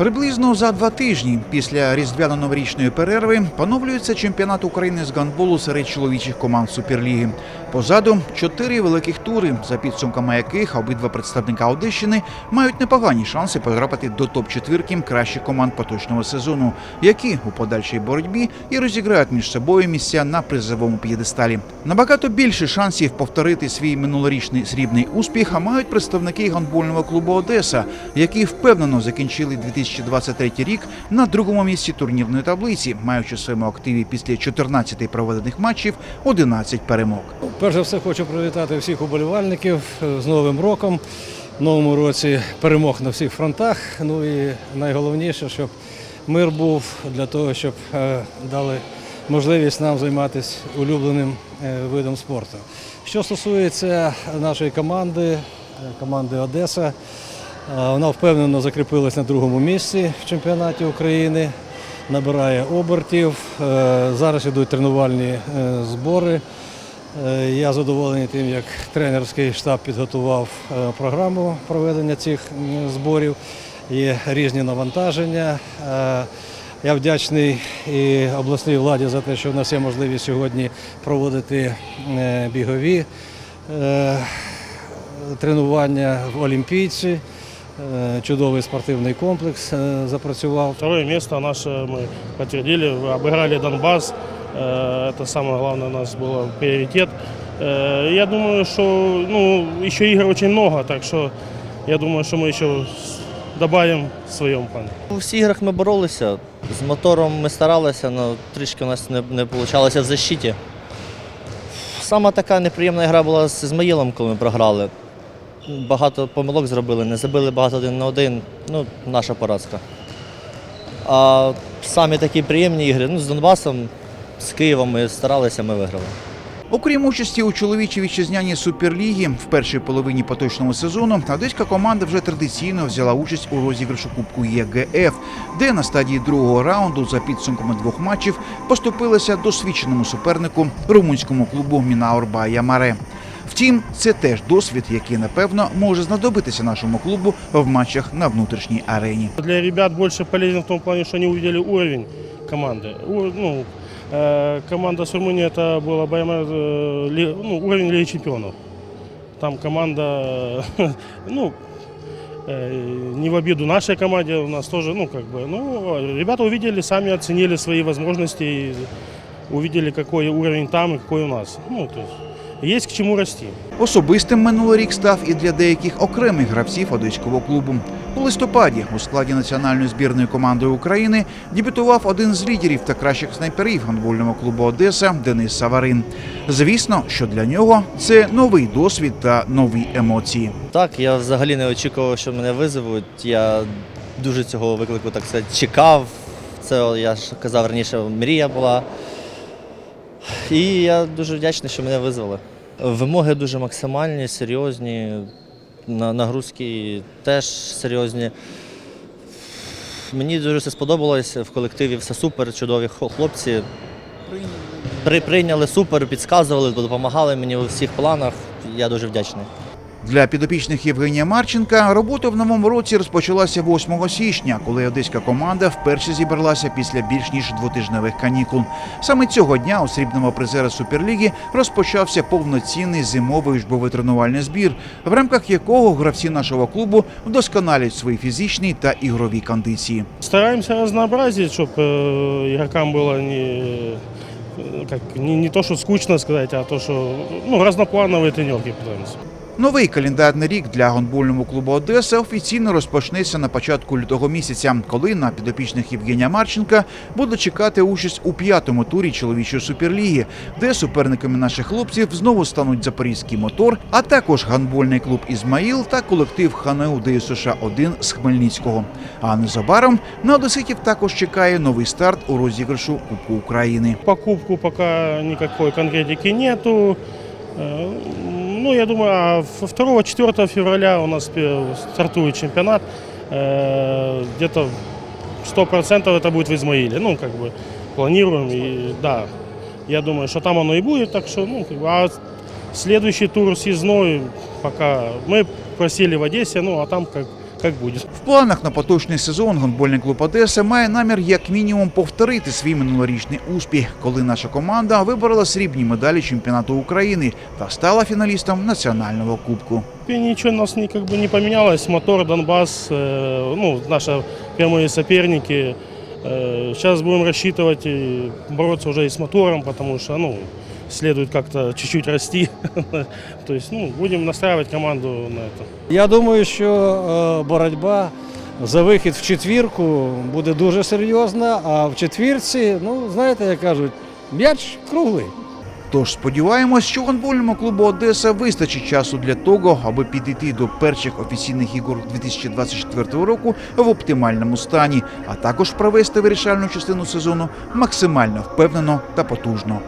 Приблизно за два тижні після різдвяно-новорічної перерви поновлюється чемпіонат України з гандболу серед чоловічих команд Суперліги. Позаду чотири великих тури, за підсумками яких обидва представника Одещини мають непогані шанси потрапити до топ-четвірки кращих команд поточного сезону, які у подальшій боротьбі і розіграють між собою місця на призовому п'єдесталі. Набагато більше шансів повторити свій минулорічний срібний успіх мають представники гандбольного клубу Одеса, які впевнено закінчили 2023 рік на другому місці турнірної таблиці, маючи в своєму активі після 14 проведених матчів 11 перемог. Перш за все хочу привітати всіх уболівальників е, з Новим роком. В новому році перемог на всіх фронтах. Ну і найголовніше, щоб мир був для того, щоб е, дали можливість нам займатися улюбленим е, видом спорту. Що стосується нашої команди, команди Одеса, вона впевнено закріпилась на другому місці в чемпіонаті України, набирає обертів. Е, Зараз йдуть тренувальні е, збори. Е, Я задоволений тим, як тренерський штаб підготував програму проведення цих зборів. Є різні навантаження. Я вдячний і обласній владі за те, що в нас є можливість сьогодні проводити бігові тренування в Олімпійці. Е, Чудовий спортивний комплекс е, запрацював. Второе место наше мы подтвердили, обыграли Донбасс. Э, Это самое главное у нас было приоритет. Э, Я думаю, что ну, еще игр очень много, так что я думаю, что мы еще добавим в своем плане. У всіх іграх ми боролися. З мотором ми старалися, але трішки у нас не, не вийшло в защиті. Сама така неприємна гра була з Ізмаїлом, коли ми програли. Багато помилок зробили, не забили багато один на один. Ну, наша поразка. А самі такі приємні ігри, ну, з Донбасом, з Києвом ми старалися, ми виграли. Окрім участі у чоловічій вітчизняній суперлігі в першій половині поточного сезону, одеська команда вже традиційно взяла участь у розіграшу Кубку ЄГФ, де на стадії другого раунду за підсумками двох матчів поступилася досвідченому супернику румунському клубу Мінаур Бая Маре. Втім, це теж досвід, який напевно може знадобитися нашому клубу в матчах на внутрішній арені. Для ребят больше полезно в том плане, что они увидели уровень команды. У- ну, э, команда с Румынии это была БМР, э, ли- ну, уровень Лиги Чемпионов. Там команда, э, ну, э, не в обиду нашей команде, у нас тоже, ну, как бы, ну, ребята увидели, сами оценили свои возможности, и увидели, какой уровень там и какой у нас. Ну, то есть, есть к чему расти. Особистим минулий рік став і для деяких окремих гравців одеського клубу. У листопаді у складі національної збірної команди України дебютував один з лідерів та кращих снайперів гандбольного клубу Одеса Денис Саварин. Звісно, що для нього це новий досвід та нові емоції. Так, я взагалі не очікував, що мене визовуть. Я дуже цього виклику так сказати, чекав. Це я ж казав раніше, мрія була. І я дуже вдячний, що мене визвали. Вимоги дуже максимальні, серйозні, нагрузки теж серйозні. Мені дуже все сподобалось. В колективі все супер, чудові хлопці. При, прийняли супер, підказували, допомагали мені у всіх планах. Я дуже вдячний. Для підопічних Євгенія Марченка робота в новому році розпочалася 8 січня, коли одеська команда вперше зібралася після більш ніж двотижневих канікул. Саме цього дня у срібному призера Суперліги розпочався повноцінний зимовий учбовий тренувальний збір, в рамках якого гравці нашого клубу вдосконалюють свої фізичні та ігрові кондиції. Стараемся разнообразить, чтобы игрокам было не, э, как, не, не то, что скучно сказать, а то, что ну, разноплановые тренировки пытаемся. Новий календарний рік для гонбольного клубу Одеса офіційно розпочнеться на початку лютого місяця, коли на підопічних Євгенія Марченка буде чекати участь у п'ятому турі чоловічої суперліги, де суперниками наших хлопців знову стануть запорізький мотор, а також гандбольний клуб Ізмаїл та колектив ХНУ ДЮСШ 1 з Хмельницького. А незабаром на одеситів також чекає новий старт у розіграшу Кубку України. Покупку пока никакой конкретики нету. Э, Ну, я думаю, а 2-4 февраля у нас пе- стартует чемпионат. Э, Где-то 100% это будет в Измаиле. Ну, как бы планируем. И да, я думаю, что там оно и будет. Так что, ну, как бы, а следующий тур съездной пока мы просили в Одессе, ну, а там как как будет. В планах на поточний сезон гандбольний клуб Одеса має намір як мінімум повторити свій минулорічний успіх, коли наша команда виборола срібні медалі чемпіонату України та стала фіналістом національного кубку. И ничего у нас не, как бы не поменялось. Мотор, Донбасс, э, ну, наши прямые соперники. Э, сейчас будем рассчитывать и бороться уже и с мотором, потому что, ну, следует как-то чуть-чуть расти. То есть, ну, будем настраивать команду на это. Я думаю, що е, боротьба за вихід в четвірку буде дуже серйозна, а в четвірці, ну, знаєте, як кажуть, м'яч круглий. Тож сподіваємось, що гандбольному клубу Одеса вистачить часу для того, аби підійти до перших офіційних ігор 2024 року в оптимальному стані, а також провести вирішальну частину сезону максимально впевнено та потужно.